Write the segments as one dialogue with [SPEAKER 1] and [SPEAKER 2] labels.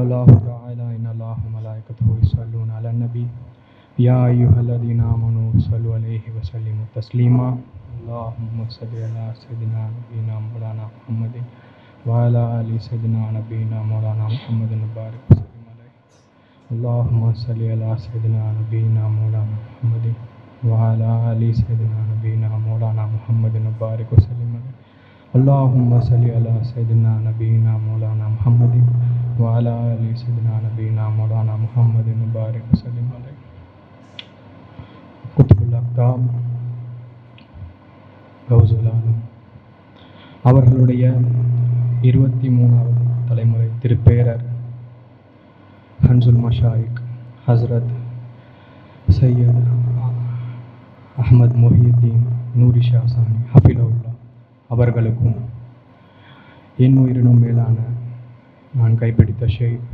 [SPEAKER 1] الله تعالى إن الله وملائكته يصلون على النبي يا أيها الذين آمنوا صلوا عليه وسلموا تسليما اللهم صل على سيدنا نبينا مولانا محمد وعلى آل سيدنا نبينا مولانا محمد وبارك وسلم عليه اللهم صل على سيدنا نبينا مولانا محمد وعلى آل سيدنا نبينا مولانا محمد وبارك وسلم عليه اللهم صل على سيدنا نبينا مولانا محمد வாலா அலி சைதினா நபீனா மௌலானா முகமது முபாரக் வசலிம் அலை குத்துபுல் அக்தாம் கௌசுலானு அவர்களுடைய இருபத்தி மூணாவது தலைமுறை திருப்பேரர் ஹன்சுல் மஷாயிக் ஹஸ்ரத் சையத் அஹமத் மொஹியுத்தீன் நூரி ஷாசானி ஹஃபிலவுல்லா அவர்களுக்கும் என் உயிரினும் மேலான நான் கைப்பிடித்த ஷேக்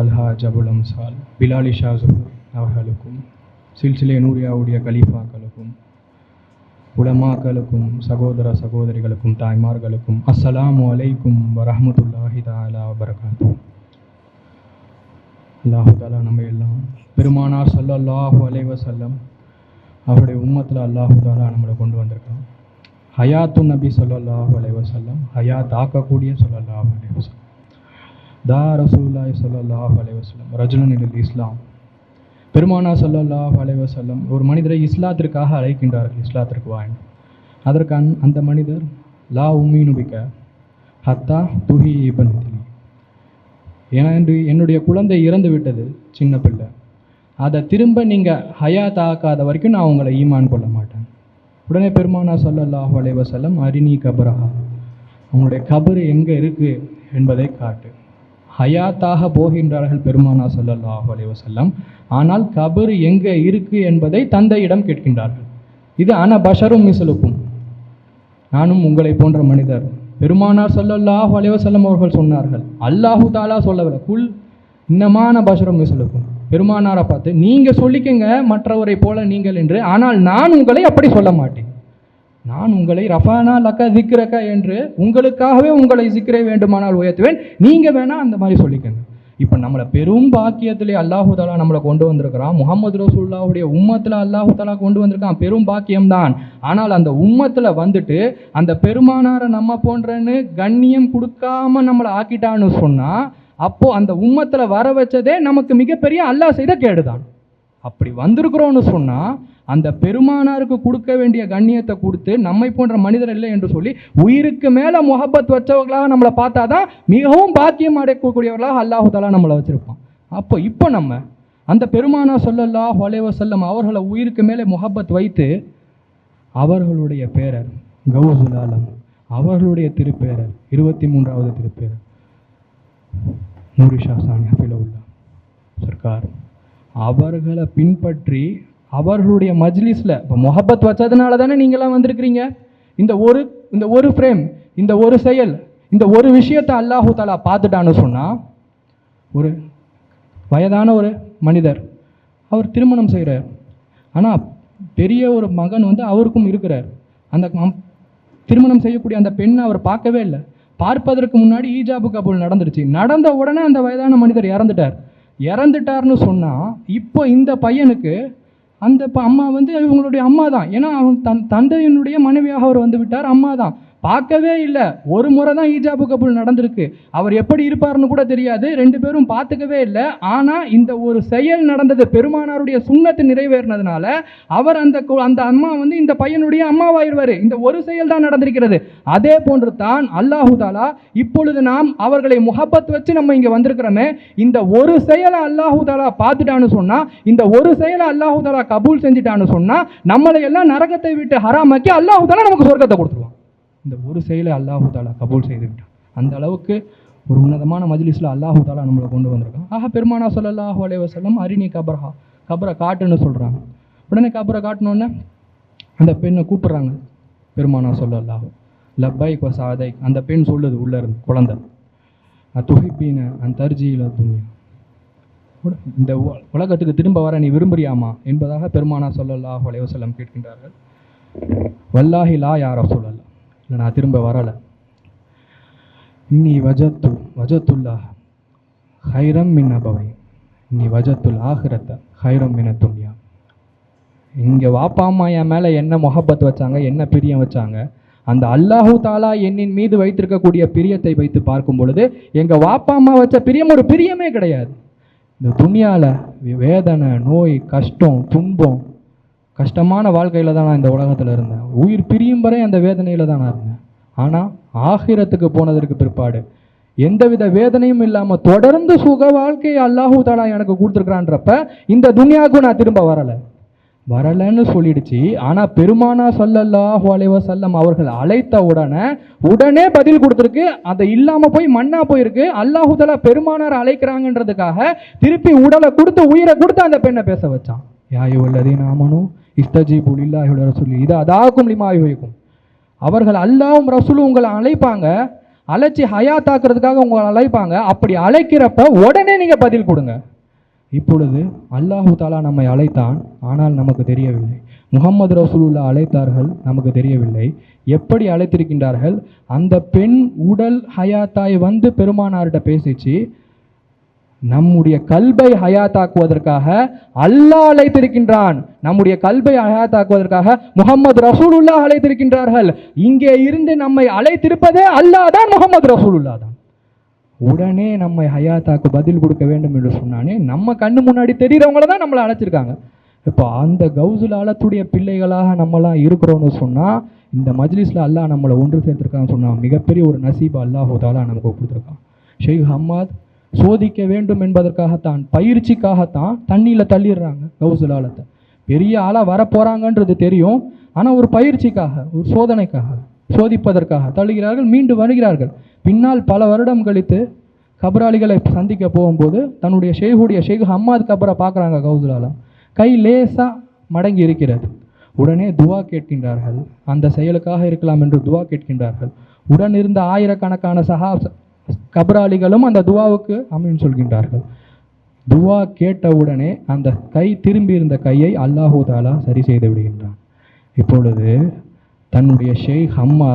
[SPEAKER 1] அல்ஹா ஜபுலம் அம்சால் பிலாலி ஷா அவர்களுக்கும் சில்சிலே நூரியாவுடைய கலீஃபாக்களுக்கும் உலமாக்களுக்கும் சகோதர சகோதரிகளுக்கும் தாய்மார்களுக்கும் அஸ்ஸலாமு அலைக்கும் வரஹமத்துல்லாஹி தாலா வரகாத்து அல்லாஹு தாலா நம்ம எல்லாம் பெருமானார் சல்லாஹூ அலைவசல்லம் அவருடைய உம்மத்தில் அல்லாஹு தாலா நம்மளை கொண்டு வந்திருக்கான். ஹயாத்து நபி ஸல்லல்லாஹு அலைவசல்லம் வஸல்லம் ஹயாத் ஆக்கக்கூடிய ஸல்லல்லாஹு அலைஹி தா ரசூல்லாய் ஸல்லல்லாஹு அலைவசல்லம் வஸல்லம் இல் இஸ்லாம். பெருமானா ஸல்லல்லாஹு அலைவசல்லம் ஒரு மனிதரை இஸ்லாத்திற்காக அழைக்கின்றார்கள் இஸ்லாத்திற்கு வாங்க அதற்கு அந் அந்த மனிதர் லா உம்மீனுபிக்க ஹத்தா துஹி இபனத்திலி ஏன்னா என்று என்னுடைய குழந்தை இறந்து விட்டது சின்ன பிள்ளை. அதை திரும்ப நீங்கள் ஹயாத் ஆக்காத வரைக்கும் நான் உங்களை ஈமான் கொள்ள மாட்டேன். உடனே பெருமானா ஸல்லல்லாஹு அலைஹி அரிணி அரினி கபரஹா. உங்களுடைய கபர் எங்கே இருக்குது என்பதை காட்டு. ஹயாத்தாக போகின்றார்கள் பெருமானா ஸல்லல்லாஹு அலைஹி ஆனால் கபர் எங்கே இருக்குது என்பதை தந்தையிடம் கேட்கின்றார்கள். இது அன பஷரும் மிசலுக்கும் நானும் உங்களை போன்ற மனிதர். பெருமானார் சொல்லல்லாஹ் அலைஹி அவர்கள் சொன்னார்கள். அல்லாஹு தாலா சொல்லவில்லை. குல் இன்னமான பஷரும் மிசலுக்கும் பெருமானாரை பார்த்து நீங்கள் சொல்லிக்கங்க மற்றவரை போல நீங்கள் என்று. ஆனால் நான் உங்களை அப்படி சொல்ல மாட்டேன். நான் உங்களை ரஃபானா லக்க திக்ரக்க என்று உங்களுக்காகவே உங்களை சிக்கிரை வேண்டுமானால் உயர்த்துவேன். நீங்கள் வேணால் அந்த மாதிரி சொல்லிக்கங்க. இப்போ நம்மளை பெரும் பாக்கியத்திலே அல்லாஹு தாலா நம்மளை கொண்டு வந்திருக்கிறான். முகமது ரசூல்லாவுடைய உம்மத்தில் அல்லாஹு தாலா கொண்டு வந்திருக்கான். பெரும் பாக்கியம்தான். ஆனால் அந்த உம்மத்தில் வந்துட்டு அந்த பெருமானாரை நம்ம போன்றன்னு கண்ணியம் கொடுக்காம நம்மளை ஆக்கிட்டான்னு சொன்னால் அப்போ அந்த உம்மத்தில் வர வச்சதே நமக்கு மிகப்பெரிய அல்லாஹ் செய்த கேடுதான். அப்படி வந்திருக்கிறோன்னு சொன்னால் அந்த பெருமானாருக்கு கொடுக்க வேண்டிய கண்ணியத்தை கொடுத்து நம்மை போன்ற மனிதர் இல்லை என்று சொல்லி உயிருக்கு மேலே முகப்பத் வச்சவர்களாக நம்மளை பார்த்தா தான் மிகவும் பாக்கியம் அடைக்கக்கூடியவர்களாக அல்லாஹுதாலா நம்மளை வச்சுருப்பான். அப்போ இப்போ நம்ம அந்த பெருமானா சொல்லல்லா ஒலைவ செல்லம் அவர்களை உயிருக்கு மேலே முகப்பத் வைத்து அவர்களுடைய பேரர் கௌசுலாலம் அவர்களுடைய திருப்பேரர் இருபத்தி மூன்றாவது திருப்பேரர். நூரிஷா சானி ஹபிலவுல்லா சர்க்கார். அவர்களை பின்பற்றி அவர்களுடைய மஜ்லிஸில் இப்போ முகப்பத் வச்சதுனால தானே நீங்களாம் வந்திருக்கிறீங்க? இந்த ஒரு இந்த ஒரு ஃப்ரேம் இந்த ஒரு செயல் இந்த ஒரு விஷயத்தை அல்லாஹு தாலா பார்த்துட்டான்னு சொன்னால் ஒரு வயதான ஒரு மனிதர் அவர் திருமணம் செய்கிறார் ஆனால் பெரிய ஒரு மகன் வந்து அவருக்கும் இருக்கிறார். அந்த திருமணம் செய்யக்கூடிய அந்த பெண்ணை அவர் பார்க்கவே இல்லை. பார்ப்பதற்கு முன்னாடி ஈஜாபு கபூல் நடந்துருச்சு. நடந்த உடனே அந்த வயதான மனிதர் இறந்துட்டார். இறந்துட்டார்னு சொன்னால் இப்போ இந்த பையனுக்கு அந்த இப்போ அம்மா வந்து இவங்களுடைய அம்மா தான் ஏன்னா அவன் தன் தந்தையினுடைய மனைவியாக அவர் வந்து விட்டார் அம்மா தான் பார்க்கவே இல்லை. ஒரு முறை தான் ஈஜாபு கபூல் நடந்திருக்கு. அவர் எப்படி இருப்பார்னு கூட தெரியாது. ரெண்டு பேரும் பார்த்துக்கவே இல்லை. ஆனால் இந்த ஒரு செயல் நடந்தது பெருமானாருடைய சுண்ணத்தை நிறைவேறினதுனால அவர் அந்த கு- அந்த அம்மா வந்து இந்த பையனுடைய அம்மாவாயிருவார். இந்த ஒரு செயல் தான் நடந்திருக்கிறது. அதே போன்று தான் அல்லாஹு தாலா இப்பொழுது நாம் அவர்களை முகப்பத் வச்சு நம்ம இங்கே வந்திருக்கிறோமே. இந்த ஒரு செயலை அல்லாஹு தாலா பார்த்துட்டான்னு சொன்னால் இந்த ஒரு செயலை அல்லாஹு தாலா கபூல் செஞ்சுட்டான்னு சொன்னால் நம்மளை எல்லாம் நரகத்தை விட்டு ஹராமாக்கி அல்லாஹு தாலா நமக்கு சொர்க்கத்தை கொடுத்துருவான். இந்த ஒரு செயலை அல்லாஹு தாலா கபூல் செய்து விட்டான் அந்த அளவுக்கு ஒரு உன்னதமான மஜ்லிஸில் அல்லாஹு தாலா நம்மளை கொண்டு வந்திருக்கான். ஆக பெருமானா ஸல்லல்லாஹு அலைஹி அரிணி கபரஹா கபரை காட்டுன்னு சொல்கிறாங்க உடனே கபரை காட்டினோடனே அந்த பெண்ணை கூப்பிட்றாங்க பெருமானா ஸல்லல்லாஹு. லப்பைக் வ சாதை அந்த பெண் சொல்லுது உள்ளே இருந்து குழந்தை துகைப்பீன அந்த தர்ஜியில் துணியா இந்த உலகத்துக்கு திரும்ப வர நீ விரும்புறியாமா? என்பதாக பெருமானா சொல்லல்லாஹு அலைவசல்லம் கேட்கின்றார்கள். வல்லாஹி லா யா சொல்லலாம் இல்லை நான் திரும்ப வரலை. இன்னி வஜத்து வஜத்துல்லா ஹைரம் மின் அபவை இன்னி வஜத்துல் ஆஹிரத்த ஹைரம் மின துன்யா. இங்கே வாப்பா அம்மா என் மேலே என்ன மொஹப்பத் வச்சாங்க என்ன பிரியம் வச்சாங்க அந்த அல்லாஹு தாலா என்னின் மீது வைத்திருக்கக்கூடிய பிரியத்தை வைத்து பார்க்கும் பொழுது எங்கள் வாப்பா அம்மா வச்ச பிரியம் ஒரு பிரியமே கிடையாது. இந்த துனியாவில் வேதனை நோய் கஷ்டம் துன்பம் கஷ்டமான வாழ்க்கையில் தான் நான் இந்த உலகத்தில் இருந்தேன். உயிர் பிரியும் வரை அந்த வேதனையில் தான் நான் இருந்தேன். ஆனால் ஆகிரத்துக்கு போனதற்கு பிற்பாடு எந்தவித வேதனையும் இல்லாமல் தொடர்ந்து சுக வாழ்க்கையை அல்லாஹூ தாலா எனக்கு கொடுத்துருக்குறான்றப்ப இந்த துனியாவுக்கும் நான் திரும்ப வரலை. வரலைன்னு சொல்லிடுச்சு. ஆனால் பெருமானா சொல்லல்லாஹு அலைவ செல்லம் அவர்கள் அழைத்த உடனே உடனே பதில் கொடுத்துருக்கு. அதை இல்லாமல் போய் மண்ணா போயிருக்கு. அல்லாஹு தலா பெருமானார் அழைக்கிறாங்கன்றதுக்காக திருப்பி உடலை கொடுத்து உயிரை கொடுத்து அந்த பெண்ணை பேச வச்சான். யாயோ உள்ளதே நாமனும் இஸ்தஜீபு லில்லாஹி வ ரசூலி. இது அதாக்கும் லிமாயி வைக்கும் அவர்கள் அல்லாவும் ரசூலும் உங்களை அழைப்பாங்க. அழைச்சி ஹயாத்தாக்குறதுக்காக உங்களை அழைப்பாங்க. அப்படி அழைக்கிறப்ப உடனே நீங்கள் பதில் கொடுங்க. இப்பொழுது அல்லாஹு தாலா நம்மை அழைத்தான். ஆனால் நமக்கு தெரியவில்லை. முகமது ரசூலுல்லா அழைத்தார்கள். நமக்கு தெரியவில்லை. எப்படி அழைத்திருக்கின்றார்கள்? அந்த பெண் உடல் ஹயாத்தாய் வந்து பெருமானார்கிட்ட பேசிச்சு. நம்முடைய கல்பை ஹயாத்தாக்குவதற்காக அல்லாஹ் அழைத்திருக்கின்றான். நம்முடைய கல்பை ஹயாத்தாக்குவதற்காக முகமது ரசூலுல்லா அழைத்திருக்கின்றார்கள். இங்கே இருந்து நம்மை அழைத்திருப்பதே அல்லாஹ் தான் முகமது ரசூலுல்லா தான். உடனே நம்மை ஹயாத்தாக்கு பதில் கொடுக்க வேண்டும் என்று சொன்னானே நம்ம கண்ணு முன்னாடி தெரிகிறவங்கள தான் நம்மளை அழைச்சிருக்காங்க. இப்போ அந்த கவுசுல் ஆலத்துடைய பிள்ளைகளாக நம்மலாம் இருக்கிறோம்னு சொன்னால் இந்த மஜ்லிஸில் அல்லாஹ் நம்மளை ஒன்று சேர்த்துருக்கான்னு சொன்னால் மிகப்பெரிய ஒரு நசீப் அல்லாஹூதாலா நமக்கு கொடுத்துருக்கான். ஷெய்க் ஹம்மாத் சோதிக்க வேண்டும் என்பதற்காகத்தான் பயிற்சிக்காகத்தான் தண்ணியில் தள்ளிடுறாங்க கௌசுல் ஆலத்தை பெரிய ஆளாக வரப்போகிறாங்கன்றது தெரியும். ஆனால் ஒரு பயிற்சிக்காக ஒரு சோதனைக்காக சோதிப்பதற்காக தள்ளுகிறார்கள் மீண்டு வருகிறார்கள். பின்னால் பல வருடம் கழித்து கபராளிகளை சந்திக்க போகும்போது தன்னுடைய ஷேகுடைய ஷேக் ஹம்மாத் கபரை பார்க்குறாங்க கௌசுலாலம் கை லேசாக மடங்கி இருக்கிறது. உடனே துவா கேட்கின்றார்கள். அந்த செயலுக்காக இருக்கலாம் என்று துவா கேட்கின்றார்கள். உடன் இருந்த ஆயிரக்கணக்கான சஹா கபராளிகளும் அந்த துவாவுக்கு அமீன் சொல்கின்றார்கள். துவா கேட்டவுடனே அந்த கை திரும்பி இருந்த கையை அல்லாஹூ தாலா சரி செய்து விடுகின்றான். இப்பொழுது தன்னுடைய ஷேக் அம்மா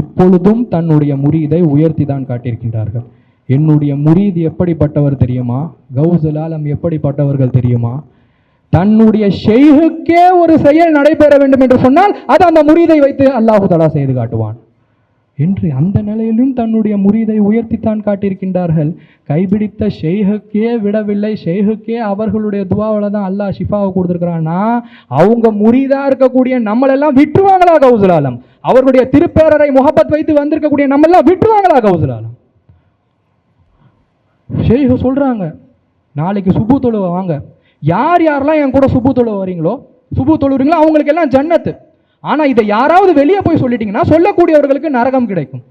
[SPEAKER 1] இப்பொழுதும் தன்னுடைய முரீதை உயர்த்தி தான் காட்டியிருக்கின்றார்கள். என்னுடைய முரீது எப்படிப்பட்டவர் தெரியுமா? கௌசுல் ஆலம் எப்படிப்பட்டவர்கள் தெரியுமா? தன்னுடைய ஷெய்குக்கே ஒரு செயல் நடைபெற வேண்டும் என்று சொன்னால் அது அந்த முரீதை வைத்து அல்லாஹு தலா செய்து காட்டுவான். என்று அந்த நிலையிலும் தன்னுடைய முறிதை உயர்த்தித்தான் காட்டியிருக்கின்றார்கள். கைபிடித்த ஷெய்ஹுக்கே விடவில்லை. ஷெய்ஹுக்கே அவர்களுடைய துவாவில் தான் அல்லாஹ் ஷிஃபாவை கொடுத்துருக்குறான்னா அவங்க முறிதாக இருக்கக்கூடிய நம்மளெல்லாம் விட்டுருவாங்களா கௌசுலாலம் அவர்களுடைய திருப்பேரரை முகப்பத் வைத்து வந்திருக்கக்கூடிய நம்மெல்லாம் விட்டுருவாங்களா கௌசுலாலம் ஷெய்ஹு சொல்கிறாங்க நாளைக்கு சுபு தொழுவ வாங்க. யார் யாரெல்லாம் என் கூட சுபு தொழுவ வரீங்களோ சுபு தொழுவுறீங்களோ அவங்களுக்கு எல்லாம் ஜன்னத்து. ஆனால் இதை யாராவது வெளியே போய் சொல்லிட்டீங்கன்னா சொல்லக்கூடியவர்களுக்கு நரகம் கிடைக்கும்.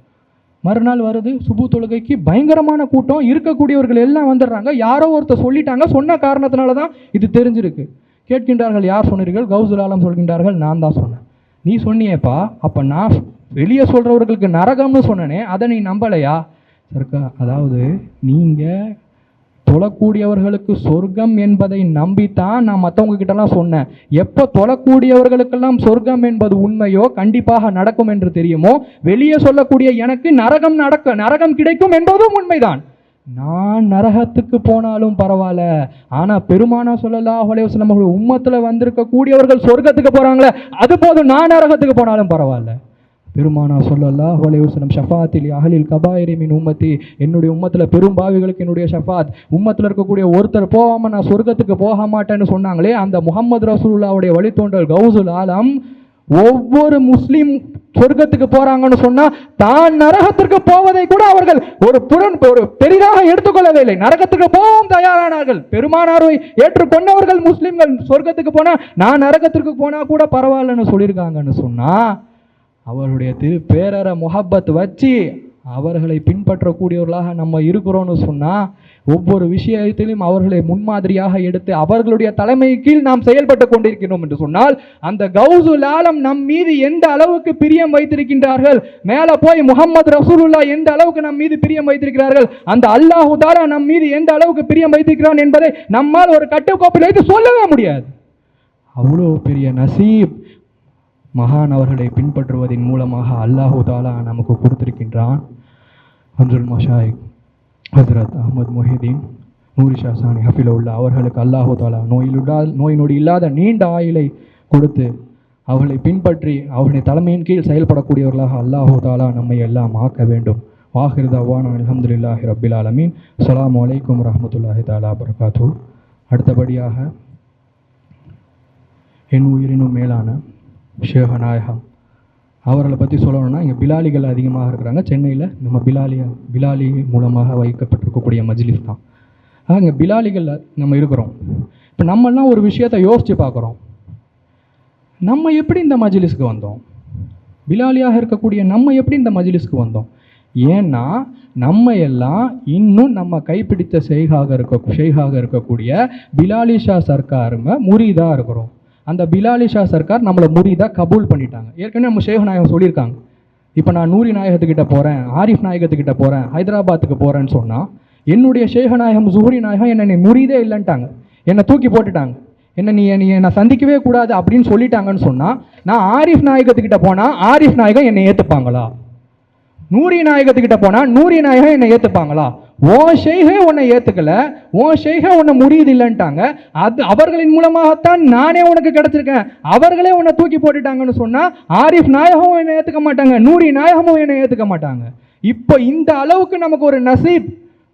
[SPEAKER 1] மறுநாள் வருது சுபு தொழுகைக்கு பயங்கரமான கூட்டம் இருக்கக்கூடியவர்கள் எல்லாம் வந்துடுறாங்க. யாரோ ஒருத்தர் சொல்லிட்டாங்க சொன்ன காரணத்தினால தான் இது தெரிஞ்சிருக்கு. கேட்கின்றார்கள் யார் சொன்னீர்கள்? கௌசுல் ஆலம் சொல்கின்றார்கள் நான் தான் சொன்னேன். நீ சொன்னியேப்பா அப்போ நான் வெளியே சொல்கிறவர்களுக்கு நரகம்னு சொன்னனே அதை நீ நம்பலையா? சர்க்கா அதாவது நீங்கள் தொழக்கூடியவர்களுக்கு சொர்க்கம் என்பதை நம்பித்தான் நான் மற்றவங்க கிட்டலாம் சொன்னேன். எப்போ தொழக்கூடியவர்களுக்கெல்லாம் சொர்க்கம் என்பது உண்மையோ கண்டிப்பாக நடக்கும் என்று தெரியுமோ வெளியே சொல்லக்கூடிய எனக்கு நரகம் நடக்க நரகம் கிடைக்கும் என்பதும் உண்மைதான். நான் நரகத்துக்கு போனாலும் பரவாயில்ல. ஆனால் பெருமானா சொல்லலாம் அலைவசம் நம்மளுடைய உம்மத்தில் வந்திருக்கக்கூடியவர்கள் சொர்க்கத்துக்கு போகிறாங்களே அது போதும் நான் நரகத்துக்கு போனாலும் பரவாயில்ல. பெருமானா சொல்லல்லாஹ் அலைவசனம் ஷஃபாத்தில் அகலில் கபாயிரிமின் உம்மத்தி என்னுடைய உம்மத்தில் பெரும் பாவிகளுக்கு என்னுடைய ஷஃபாத் உம்மத்தில் இருக்கக்கூடிய ஒருத்தர் போகாமல் நான் சொர்க்கத்துக்கு போக மாட்டேன்னு சொன்னாங்களே அந்த முகமது ரசூல்லாவுடைய வழித்தோன்றல் கவுசுல் ஆலம் ஒவ்வொரு முஸ்லீம் சொர்க்கத்துக்கு போறாங்கன்னு சொன்னா தான் நரகத்திற்கு போவதை கூட அவர்கள் ஒரு புறன் ஒரு பெரிதாக எடுத்துக்கொள்ளவே இல்லை. நரகத்துக்கு போகவும் தயாரானார்கள். பெருமானாரை ஏற்றுக்கொண்டவர்கள் முஸ்லீம்கள் சொர்க்கத்துக்கு போனா நான் நரகத்திற்கு போனா கூட பரவாயில்லன்னு சொல்லியிருக்காங்கன்னு சொன்னா அவருடைய திரு பேரற முகப்பத் வச்சு அவர்களை பின்பற்றக்கூடியவர்களாக நம்ம இருக்கிறோம்னு சொன்னால் ஒவ்வொரு விஷயத்திலும் அவர்களை முன்மாதிரியாக எடுத்து அவர்களுடைய தலைமை கீழ் நாம் செயல்பட்டு கொண்டிருக்கிறோம் என்று சொன்னால் அந்த கௌசுல் லாலம் நம் மீது எந்த அளவுக்கு பிரியம் வைத்திருக்கின்றார்கள் மேலே போய் முகமது ரசூலுல்லா எந்த அளவுக்கு நம் மீது பிரியம் வைத்திருக்கிறார்கள் அந்த அல்லாஹு தாலா நம் மீது எந்த அளவுக்கு பிரியம் வைத்திருக்கிறான் என்பதை நம்மால் ஒரு கட்டுக்கோப்பில் வைத்து சொல்லவே முடியாது. அவ்வளோ பெரிய நசீப் மகான் அவர்களை பின்பற்றுவதன் மூலமாக அல்லாஹு தாலா நமக்கு கொடுத்திருக்கின்றான். அன்றுல் மஷாய் ஹசரத் அஹமத் மொஹிதீன் நூரி ஷாசானி உள்ள அவர்களுக்கு அல்லாஹு தாலா நோயிலுடா நோய் நொடி இல்லாத நீண்ட ஆயுளை கொடுத்து அவர்களை பின்பற்றி அவருடைய தலைமையின் கீழ் செயல்படக்கூடியவர்களாக அல்லாஹு தாலா நம்மை எல்லாம் ஆக்க வேண்டும். வாஹிருதாவான் அலமதுல்லாஹி ரபில் ஆலமீன். அஸ்ஸலாமு அலைக்கும் ரஹமத்துல்லாஹி தாலா பரகாத்து அடுத்தபடியாக என் உயிரினும் மேலான ஷேகநாயகம். அவர்களை பற்றி சொல்லணும்னா இங்கே பிலாலிகள் அதிகமாக இருக்கிறாங்க. சென்னையில் நம்ம பிலாலியா பிலாலி மூலமாக வைக்கப்பட்டிருக்கக்கூடிய மஜ்லிஸ் தான். ஆக இங்கே பிலாலிகள் நம்ம இருக்கிறோம். இப்போ நம்மெல்லாம் ஒரு விஷயத்தை யோசித்து பார்க்குறோம். நம்ம எப்படி இந்த மஜ்லிஸ்க்கு வந்தோம்? பிலாலியாக இருக்கக்கூடிய நம்ம எப்படி இந்த மஜ்லிஸ்க்கு வந்தோம்? ஏன்னா நம்ம எல்லாம் இன்னும் நம்ம கைப்பிடித்த செய்காக இருக்க ஷெய்காக இருக்கக்கூடிய பிலாலி ஷா சர்க்காருங்க முறிதாக இருக்கிறோம். அந்த பிலாலி ஷா சர்க்கார் நம்மளை முறிதாக கபூல் பண்ணிட்டாங்க. ஏற்கனவே நம்ம ஷேக் நாயகம் சொல்லியிருக்காங்க. இப்போ நான் நூரி நாயகத்துக்கிட்ட போகிறேன் ஆரிஃப் நாயகத்துக்கிட்ட போகிறேன் ஹைதராபாத்துக்கு போகிறேன்னு சொன்னால் என்னுடைய ஷேக நாயகம் ஜுஹரி நாயகம் என்னை முறியதே இல்லைன்ட்டாங்க. என்னை தூக்கி போட்டுட்டாங்க. என்ன நீ நீ என்னை சந்திக்கவே கூடாது அப்படின்னு சொல்லிட்டாங்கன்னு சொன்னால் நான் ஆரிஃப் நாயகத்துக்கிட்ட போனால் ஆரிஃப் நாயகம் என்னை ஏற்றுப்பாங்களா நூரி நாயகத்துக்கிட்ட போனால் நூரி நாயகம் என்னை ஏற்றுப்பாங்களா உன் செய்கை உன்னை ஏற்றுக்கல உன் செய்கை உன்னை முடியுது இல்லைன்ட்டாங்க அது அவர்களின் மூலமாகத்தான் நானே உனக்கு கிடைச்சிருக்கேன். அவர்களே உன்னை தூக்கி போட்டுட்டாங்கன்னு சொன்னால் ஆரிஃப் நாயகமும் என்னை ஏற்றுக்க மாட்டாங்க நூரி நாயகமும் என்னை ஏற்றுக்க மாட்டாங்க. இப்போ இந்த அளவுக்கு நமக்கு ஒரு நசீப்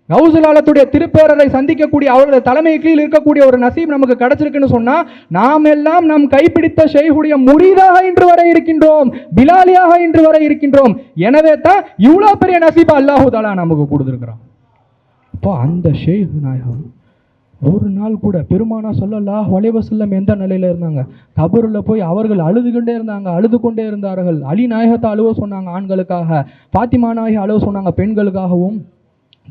[SPEAKER 1] கௌசலாலத்துடைய திருப்பேரரை சந்திக்கக்கூடிய அவரது தலைமை கீழ் இருக்கக்கூடிய ஒரு நசீப் நமக்கு கிடைச்சிருக்குன்னு சொன்னா நாம் எல்லாம் நம் கைப்பிடித்த ஷெய்குடைய முறிதாக இன்று வரை இருக்கின்றோம் பிலாலியாக இன்று வரை இருக்கின்றோம். எனவே தான் இவ்வளோ பெரிய நசீப் அல்லாஹு தாலா நமக்கு கொடுத்துருக்குறான். அப்போ அந்த ஷேக் நாயகம் ஒரு நாள் கூட பெருமானா சொல்லலா வளைவ செல்லம் எந்த நிலையில் இருந்தாங்க? கபூரில் போய் அவர்கள் அழுதுகொண்டே இருந்தாங்க அழுது கொண்டே இருந்தார்கள். அலி நாயகத்தை அழுவ சொன்னாங்க ஆண்களுக்காக. பாத்திமா நாயகி அழுவ சொன்னாங்க பெண்களுக்காகவும்.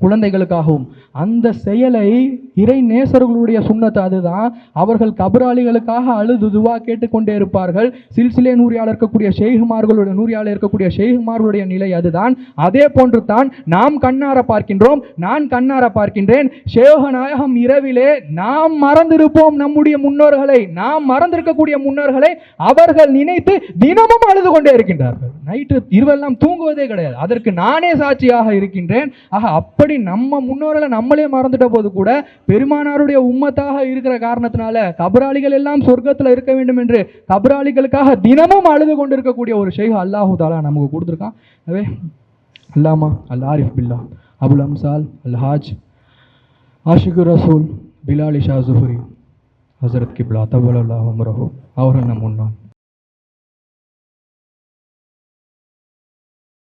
[SPEAKER 1] குழந்தைகளுக்காகவும். அந்த செயலை இறை நேசர்களுடைய சுண்ணத்து அதுதான். அவர்கள் கபராளிகளுக்காக அழுது துவா கேட்டுக்கொண்டே இருப்பார்கள். சில்சிலே நூறியால் இருக்கக்கூடிய ஷெய்குமார்களுடைய நூறியால் இருக்கக்கூடிய ஷெய்குமார்களுடைய நிலை அதுதான். அதே போன்று தான் நாம் கண்ணார பார்க்கின்றோம். நான் கண்ணார பார்க்கின்றேன். ஷேகநாயகம் இரவிலே நாம் மறந்திருப்போம் நம்முடைய முன்னோர்களை நாம் மறந்திருக்கக்கூடிய முன்னோர்களை அவர்கள் நினைத்து தினமும் அழுது கொண்டே இருக்கின்றார்கள். நைட்டு இரவெல்லாம் தூங்குவதே கிடையாது. அதற்கு நானே சாட்சியாக இருக்கின்றேன். ஆக அப்படி நம்ம முன்னோர்களை நம்மளே மறந்துட்ட போது கூட பெருமானாருடைய உம்மத்தாக இருக்கிற காரணத்தினால கபராளிகள் எல்லாம் சொர்க்கத்தில் இருக்க வேண்டும் என்று கபராளிகளுக்காக தினமும் அழுது கொண்டிருக்கக்கூடிய ஒரு ஷேக் அல்லாஹு தாலா நமக்கு கொடுத்துருக்கான். அதே அல்லாமா அல் ஆரிஃப் பில்லா அபுல் அம்சால் அல் ஹாஜ் ஆஷிகு ரசூல் பிலாலி ஷா ஜுஹரி ஹசரத் கிப்லா தபுல் அல்லாஹ் அவர்கள் நம் முன்னாள்.